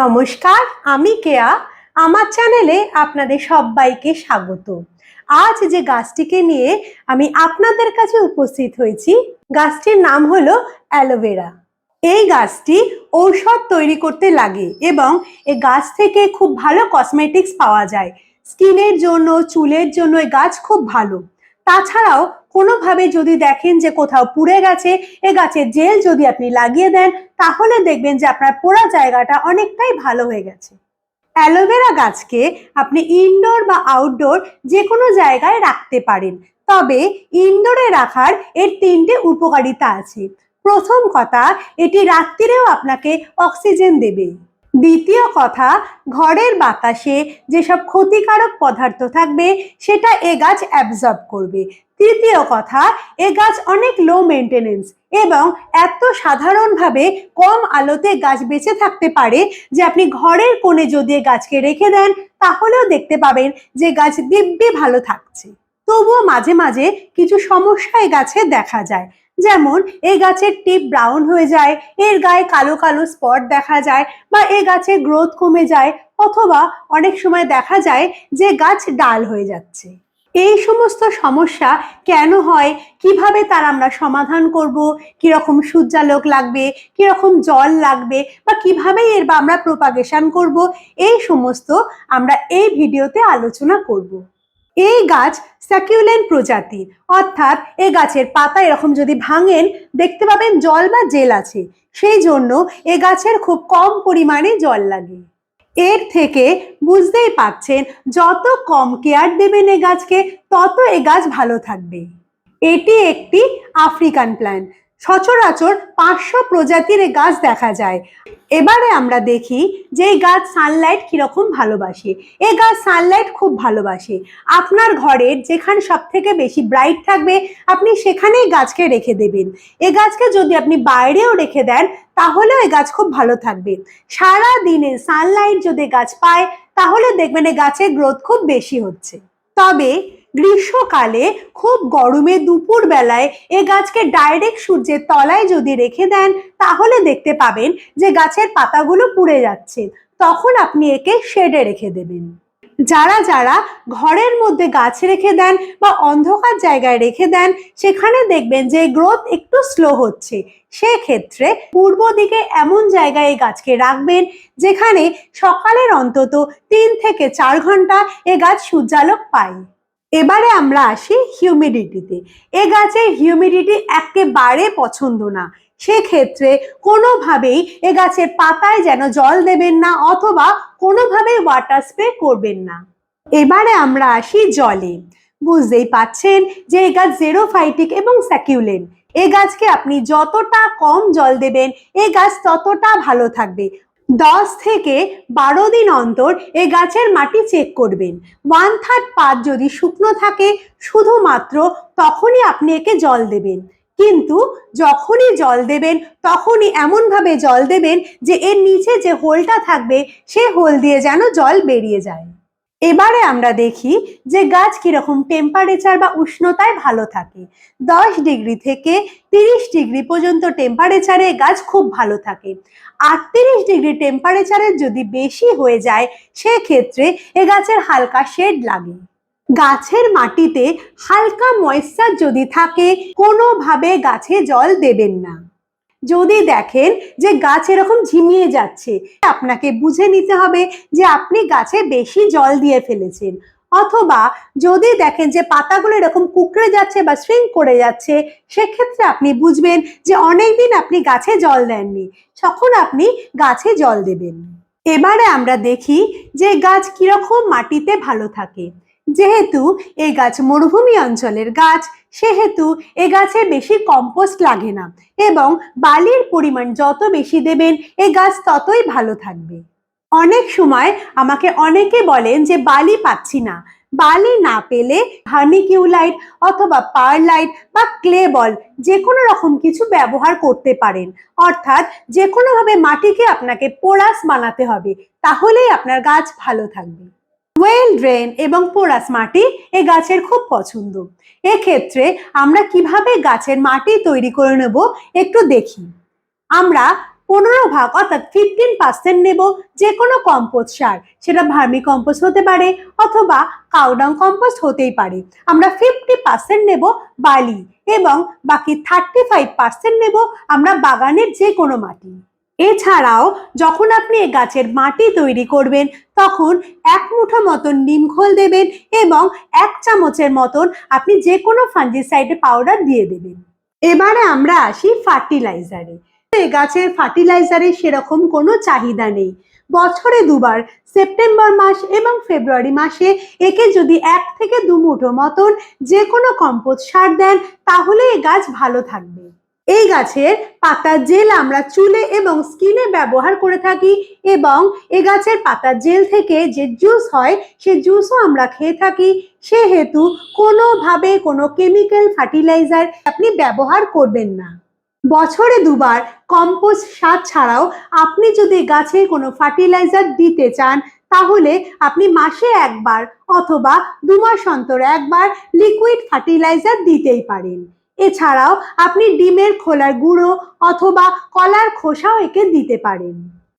নমস্কার, আমি কেয়া। আমার চ্যানেলে আপনাদের সবাইকে স্বাগত। আজ যে গাছটিকে নিয়ে আমি আপনাদের কাছে উপস্থিত হয়েছি, গাছটির নাম হলো অ্যালোভেরা। এই গাছটি ঔষধ তৈরি করতে লাগে এবং এই গাছ থেকে খুব ভালো কসমেটিক্স পাওয়া যায়। স্কিনের জন্য, চুলের জন্য এই গাছ খুব ভালো। তাছাড়াও কোনোভাবে যদি দেখেন যে কোথাও পুড়ে গেছে, এ গাছের জেল যদি আপনি লাগিয়ে দেন, তাহলে দেখবেন যে আপনার পোড়া জায়গাটা অনেকটাই ভালো হয়ে গেছে। অ্যালোভেরা গাছকে আপনি ইনডোর বা আউটডোর যে কোনো জায়গায় রাখতে পারেন। তবে ইনডোরে রাখার এর তিনটে উপকারিতা আছে। প্রথম কথা, এটি রাত্রিরেও আপনাকে অক্সিজেন দেবে। দ্বিতীয় কথা, ঘরের বাতাসে যেসব ক্ষতিকারক পদার্থ থাকবে, সেটা এ গাছ অ্যাবজর্ব করবে। তৃতীয় কথা, এ গাছ অনেক লো মেনটেনেন্স এবং এত সাধারণভাবে কম আলোতে গাছ বেঁচে থাকতে পারে যে আপনি ঘরের কোণে যদি গাছকে রেখে দেন, তাহলেও দেখতে পাবেন যে গাছ দিব্যি ভালো থাকছে। তবুও মাঝে মাঝে কিছু সমস্যা এ গাছে দেখা যায়। যেমন এই গাছের টিপ ব্রাউন হয়ে যায়, এর গায়ে কালো কালো স্পট দেখা যায় বা এ গাছের গ্রোথ কমে যায় অথবা অনেক সময় দেখা যায় যে গাছ ডাল হয়ে যাচ্ছে। এই সমস্ত সমস্যা কেন হয়? কীভাবে তার আমরা সমাধান করব? কীরকম সূর্যালোক লাগবে? কীরকম জল লাগবে? বা কীভাবে এর বা আমরা প্রপাগেশন করব? এই সমস্ত আমরা এই ভিডিওতে আলোচনা করব। এই গাছ স্যাকিউলেন্ট প্রজাতির। অর্থাৎ এ গাছের পাতা এরকম যদি ভাঙেন, দেখতে পাবেন জল বা জেল আছে। সেই জন্য এ গাছের খুব কম পরিমাণে জল লাগে। এর থেকে বুঝতেই পাচ্ছেন যত কম কেয়ার দেবেন এ গাছকে, তত এ গাছ ভালো থাকবে। এটি একটি আফ্রিকান প্ল্যান্ট সচরাচর পাঁচশো প্রজাতির গাছ দেখা যায়। এবারে আমরা দেখি যে এই গাছ সানলাইট কীরকম ভালোবাসে। এ গাছ সানলাইট খুব ভালোবাসে। আপনার ঘরের যেখানে সব থেকে বেশি ব্রাইট থাকবে, আপনি সেখানেই গাছকে রেখে দেবেন। এ গাছকে যদি আপনি বাইরেও রেখে দেন, তাহলেও এ গাছ খুব ভালো থাকবে। সারা দিনে সানলাইট যদি গাছ পায়, তাহলে দেখবেন এ গাছের গ্রোথ খুব বেশি হচ্ছে। তবে গ্রীষ্মকালে খুব গরমে দুপুর বেলায় এ গাছকে ডাইরেক্ট সূর্যের তলায় যদি রেখে দেন, তাহলে দেখতে পাবেন যে গাছের পাতাগুলো পুড়ে যাচ্ছে। তখন আপনি একে শেডে রেখে দেবেন। যারা যারা ঘরের মধ্যে গাছ রেখে দেন বা অন্ধকার জায়গায় রেখে দেন, সেখানে দেখবেন যে গ্রোথ একটু স্লো হচ্ছে। সেক্ষেত্রে পূর্ব দিকে এমন জায়গায় এই গাছকে রাখবেন, যেখানে সকালের অন্তত তিন থেকে চার ঘণ্টা এ গাছ সূর্যালোক পায়। এবারে আমরা আসি হিউমিডিটিতে এ গাছের হিউমিডিটি একেবারে পছন্দ না। সেক্ষেত্রে কোনোভাবেই এ গাছের পাতায় যেন জল দেবেন না অথবা কোনোভাবেই ওয়াটার স্প্রে করবেন না। এবারে আমরা আসি জলে। বুঝতেই পাচ্ছেন যে এই গাছ জেরোফাইটিক এবং স্যাকিউলেন্ট এ গাছকে আপনি যতটা কম জল দেবেন, এ গাছ ততটা ভালো থাকবে। দশ থেকে বারো দিন অন্তর এ গাছের মাটি চেক করবেন। ওয়ান থার্ড পাত যদি শুকনো থাকে, শুধুমাত্র তখনই আপনি একে জল দেবেন। কিন্তু যখনই জল দেবেন, তখনই এমনভাবে জল দেবেন যে এর নিচে যে হোলটা থাকবে, সে হোল দিয়ে যেন জল বেরিয়ে যায়। এবারে আমরা দেখি যে গাছ কীরকম টেম্পারেচার বা উষ্ণতায় ভালো থাকে। দশ ডিগ্রি থেকে তিরিশ ডিগ্রি পর্যন্ত টেম্পারেচারে গাছ খুব ভালো থাকে। আটত্রিশ ডিগ্রি টেম্পারেচারের যদি বেশি হয়ে যায়, সেক্ষেত্রে এ গাছের হালকা শেড লাগে। গাছের মাটিতে হালকা ময়েশ্চার যদি থাকে, কোনোভাবে গাছে জল দেবেন না। যদি দেখেন যে গাছ এরকম ঝিমিয়ে যাচ্ছে, আপনাকে বুঝে নিতে হবে যে আপনি গাছে বেশি জল দিয়ে ফেলেছেন। অথবা যদি দেখেন যে পাতাগুলো এরকম কুকড়ে যাচ্ছে বা স্ট্রিং করে যাচ্ছে, সেক্ষেত্রে আপনি বুঝবেন যে অনেকদিন আপনি গাছে জল দেননি, তখন আপনি গাছে জল দেবেন। এবারে আমরা দেখি যে গাছ কীরকম মাটিতে ভালো থাকে। যেহেতু এই গাছ মরুভূমি অঞ্চলের গাছ, সেহেতু এ গাছে বেশি কম্পোস্ট লাগে না এবং বালির পরিমাণ যত বেশি দেবেন, এ গাছ ততই ভালো থাকবে। অনেক সময় আমাকে অনেকে বলেন যে বালি পাচ্ছি না। বালি না পেলে হার্নিকিউলাইট অথবা পারলাইট বা ক্লে বল যে কোনো রকম কিছু ব্যবহার করতে পারেন। অর্থাৎ যে কোনোভাবে মাটিকে আপনাকে পোড়াস বানাতে হবে, তাহলেই আপনার গাছ ভালো থাকবে। ওয়েল ড্রেন এবং পোরাস মাটি এ গাছের খুব পছন্দ। এক্ষেত্রে আমরা কীভাবে গাছের মাটি তৈরি করে নেব একটু দেখি। আমরা পনেরো ভাগ অর্থাৎ ফিফটিন পার্সেন্ট নেব যে কোনো কম্পোস্ট সার, সেটা ভার্মি কম্পোস্ট হতে পারে অথবা কাউডাং কম্পোস্ট হতেই পারে। আমরা ফিফটি পার্সেন্ট নেব বালি এবং বাকি থার্টি ফাইভ পার্সেন্ট নেব আমরা বাগানের যে কোনো মাটি। এছাড়াও যখন আপনি এ গাছের মাটি তৈরি করবেন, তখন এক মুঠো মতন নিমখোল দেবেন এবং এক চামচের মতন আপনি যে কোনো ফাঙ্গিসাইড পাউডার দিয়ে দেবেন। এবারে আমরা আসি ফার্টিলাইজারে এই গাছের ফার্টিলাইজারের সেরকম কোনো চাহিদা নেই। বছরে দুবার, সেপ্টেম্বর মাস এবং ফেব্রুয়ারি মাসে একে যদি এক থেকে দু মুঠো মতন যে কোনো কম্পোজ সার দেন, তাহলে এ গাছ ভালো থাকবে। এই গাছের পাতার জেল আমরা চুলে এবং স্কিনে ব্যবহার করে থাকি এবং এ গাছের পাতার জেল থেকে যে জুস হয়, সে জুসও আমরা খেয়ে থাকি। সেহেতু কোনোভাবে কোনো কেমিক্যাল ফার্টিলাইজার আপনি ব্যবহার করবেন না। বছরে দুবার কম্পোস্ট সার ছাড়াও আপনি যদি গাছে কোনো ফার্টিলাইজার দিতে চান, তাহলে আপনি মাসে একবার অথবা দু মাস অন্তর একবার লিকুইড ফার্টিলাইজার দিতেই পারেন। এছাড়াও আপনি ডিমের খোলার গুঁড়ো অথবা কলার খোসাও একে দিতে পারেন।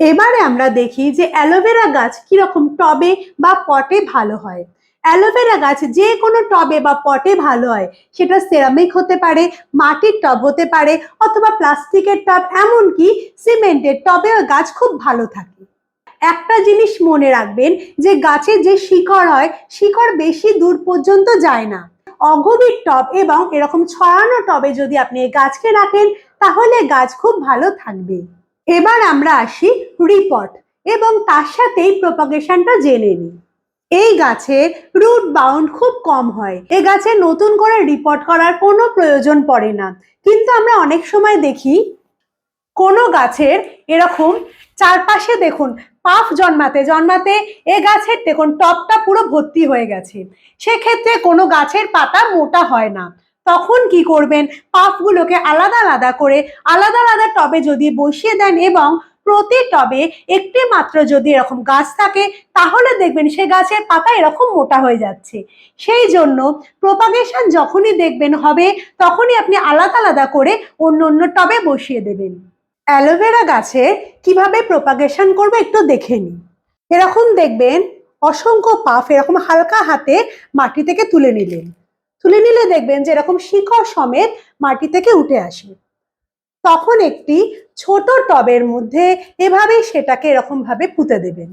এবারে আমরা দেখি যে অ্যালোভেরা গাছ কীরকম টবে বা পটে ভালো হয়। অ্যালোভেরা গাছ যে কোনো টবে বা পটে ভালো হয়, সেটা সেরামিক হতে পারে, মাটির টব হতে পারে অথবা প্লাস্টিকের টব, এমনকি সিমেন্টের টবেও গাছ খুব ভালো থাকে। একটা জিনিস মনে রাখবেন যে গাছে যে শিকড় হয়, শিকড় বেশি দূর পর্যন্ত যায় না। অগভীর টব এবং এরকম ছড়ানো টবে যদি আপনি এই গাছকে রাখেন, তাহলে গাছ খুব ভালো থাকবে। এবার আমরা আসি রিপট এবং তার সাথেই প্রপাগেশনটা জেনে নিই। এই গাছের রুট বাউন্ড খুব কম হয়। এ গাছে নতুন করে রিপোর্ট করার কোনো প্রয়োজন পড়ে না। কিন্তু আমরা অনেক সময় দেখি, কোনো গাছের এরকম চারপাশে দেখুন পাফ জন্মাতে জন্মাতে এ গাছের দেখুন টপটা পুরো ভর্তি হয়ে গেছে। সেক্ষেত্রে কোনো গাছের পাতা মোটা হয় না। তখন কি করবেন? পাফগুলোকে আলাদা আলাদা করে আলাদা আলাদা টবে যদি বসিয়ে দেন এবং প্রতি টবে একটি মাত্র যদি এরকম গাছ থাকে, তাহলে দেখবেন সে গাছের পাতা এরকম মোটা হয়ে যাচ্ছে। সেই জন্য প্রপাগেশন যখনই দেখবেন হবে, তখনই আপনি আলাদা আলাদা করে অন্য অন্য টবে বসিয়ে দেবেন। অ্যালোভেরা গাছে কীভাবে প্রপাগেশন করবে একটু দেখে নিন। এরকম দেখবেন অসংখ্য পাফ এরকম হালকা হাতে মাটি থেকে তুলে নিলেন। তুলে নিলে দেখবেন যে এরকম শিকড় সমেত মাটি থেকে উঠে আসে তখন একটি ছোট টবের মধ্যে এভাবেই সেটাকে এরকম ভাবে পুঁতে দেবেন।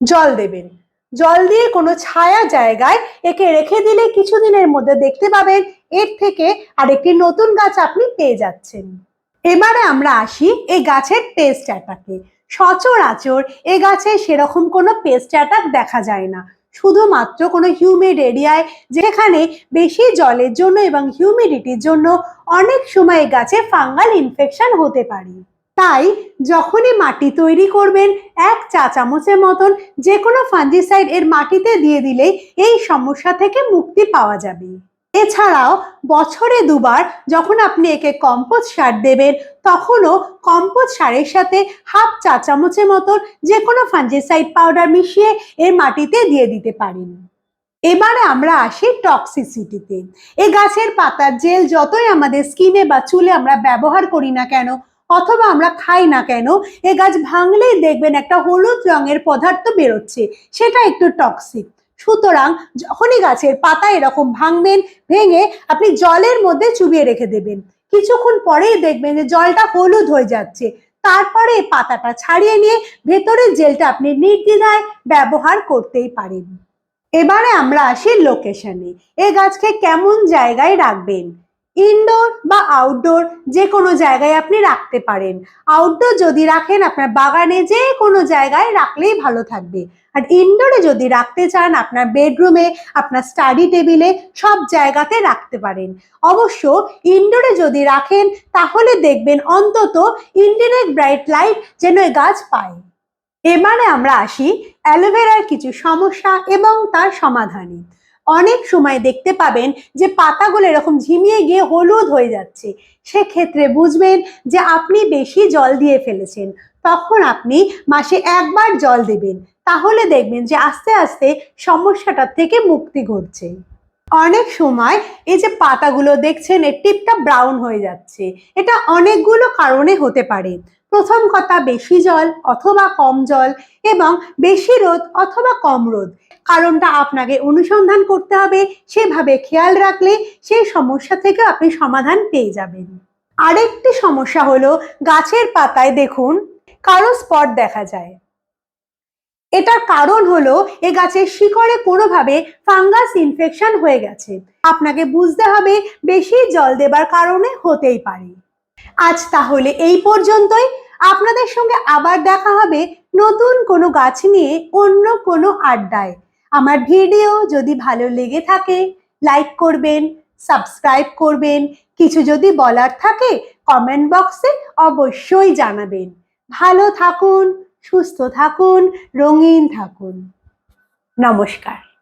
জল দেবেন। জল দিয়ে কোনো ছায়া জায়গায় একে রেখে দিলে কিছুদিনের মধ্যে দেখতে পাবেন এর থেকে আরেকটি নতুন গাছ আপনি পেয়ে যাচ্ছেন। এবারে আমরা আসি এই গাছের পেস্ট অ্যাটাকে সচরাচর এ গাছে সেরকম কোনো পেস্ট অ্যাটাক দেখা যায় না। শুধুমাত্র কোনো হিউমিড এরিয়ায় যেখানে বেশি জলের জন্য এবং হিউমিডিটির জন্য অনেক সময় গাছে ফাঙ্গাল ইনফেকশন হতে পারে। তাই যখনই মাটি তৈরি করবেন, এক চা চামচের মতন যে কোনো ফাঞ্জিসাইড এর মাটিতে দিয়ে দিলেই এই সমস্যা থেকে মুক্তি পাওয়া যাবে। এছাড়াও বছরে দুবার যখন আপনি একে কম্পোজ সার দেবেন, তখনও কম্পোজ সারের সাথে হাফ চা চামচের মতন যে কোনো ফাঞ্জিসাইড পাউডার মিশিয়ে এর মাটিতে দিয়ে দিতে পারেন। এবারে আমরা আসি টক্সিসিটিতে এ গাছের পাতার জেল যতই আমাদের স্কিনে বা চুলে আমরা ব্যবহার করি না কেন, অথবা আমরা খাই না কেন, এ গাছ ভাঙলেই দেখবেন একটা হলুদ রঙের পদার্থ বেরোচ্ছে, সেটা একটু টক্সিক সুতরাং যখনই গাছের পাতা এরকম ভাঙবেন, ভেঙে আপনি জলের মধ্যে চুবিয়ে রেখে দেবেন। কিছুক্ষণ পরেই দেখবেন যে জলটা হলুদ হয়ে যাচ্ছে। তারপরে পাতাটা ছাড়িয়ে নিয়ে ভেতরের জেলটা আপনি নির্দ্বিধায় ব্যবহার করতেই পারেন। এবারে আমরা আসি লোকেশনে এ গাছকে কেমন জায়গায় রাখবেন? ইনডোর বা আউটডোর যে কোনো জায়গায় আপনি রাখতে পারেন। আউটডোর যদি রাখেন, আপনার বাগানে যে কোনো জায়গায় রাখলেই ভালো থাকবে। আর ইনডোরে যদি রাখতে চান, আপনার বেডরুমে আপনার স্টাডি টেবিলে সব জায়গাতে রাখতে পারেন। অবশ্য ইনডোরে যদি রাখেন, তাহলে দেখবেন অন্তত ইন্ডিনেট ব্রাইট লাইট যেন গাছ পায়। এবারে আমরা আসি অ্যালোভেরার কিছু সমস্যা এবং তার সমাধানে। অনেক সময় দেখতে পাবেন যে পাতাগুলো এরকম ঝিমিয়ে গিয়ে হলুদ হয়ে যাচ্ছে। সেক্ষেত্রে বুঝবেন যে আপনি বেশি জল দিয়ে ফেলেছেন। তখন আপনি মাসে একবার জল দেবেন। তাহলে দেখবেন যে আস্তে আস্তে সমস্যাটার থেকে মুক্তি ঘটছে। অনেক সময় এই যে পাতাগুলো দেখছেন, এর টিপটা ব্রাউন হয়ে যাচ্ছে। এটা অনেকগুলো কারণে হতে পারে। প্রথম কথা বেশি জল অথবা কম জল এবং বেশি রোদ অথবা কম রোদ। কারণটা আপনাকে অনুসন্ধান করতে হবে, সেভাবে খেয়াল রাখলে সেই সমস্যা থেকে আপনি সমাধান পেয়ে যাবেন। আরেকটি সমস্যা হলো গাছের পাতায় দেখুন কালো স্পট দেখা যায়। এটার কারণ হলো এ গাছের শিকড়ে কোনোভাবে ফাঙ্গাস ইনফেকশন হয়ে গেছে। আপনাকে বুঝতে হবে বেশি জল দেবার কারণে হতেই পারে। আজ তাহলে এই পর্যন্তই। আপনাদের সঙ্গে আবার দেখা হবে নতুন কোনো গাছ নিয়ে অন্য কোনো আড্ডায়। আমার ভিডিও যদি ভালো লেগে থাকে, লাইক করবেন, সাবস্ক্রাইব করবেন, কিছু যদি বলার থাকে কমেন্ট বক্সে অবশ্যই জানাবেন। ভালো থাকুন, সুস্থ থাকুন, রঙিন থাকুন। নমস্কার।